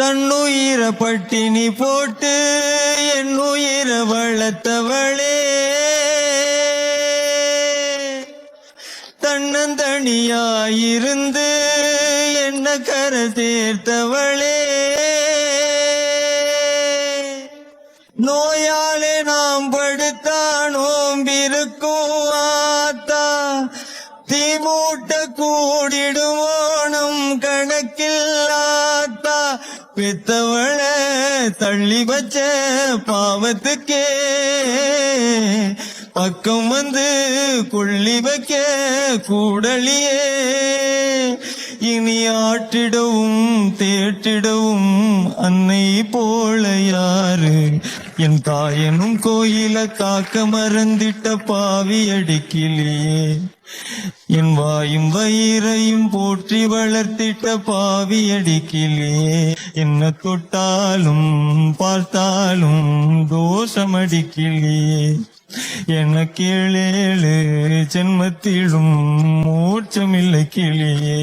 தன்னுயிர பட்டினி போட்டு என் உயிர வளர்த்தவளே. தன்னந்தனியாயிருந்து என்ன கர சேர்த்தவளே. நோயாலே நாம் படுத்தா நோம்பிருக்கும் ஆத்தா. தீமூட்ட கூடிடுவோனும் கணக்கில் பெத்தவள தள்ளி வச்ச பாவத்துக்கே பக்கம் வந்து கொள்ளி வைக்க கூடலியே. இனி ஆட்டிடவும் தேட்டிடவும் அன்னை போல யாரு? என் தாயனும் கோயில காக்க மறந்திட்ட பாவி அடிக்கிலேயே என் வாயும் வயிறையும் போற்றி வளர்த்திட்ட பாவி அடிக்கிலேயே என்ன தொட்டாலும் பார்த்தாலும் தோஷம் அடிக்கிலேயே எனக்கு ஏழேழு ஜென்மத்திலும் மோட்சமில்லை கிளியே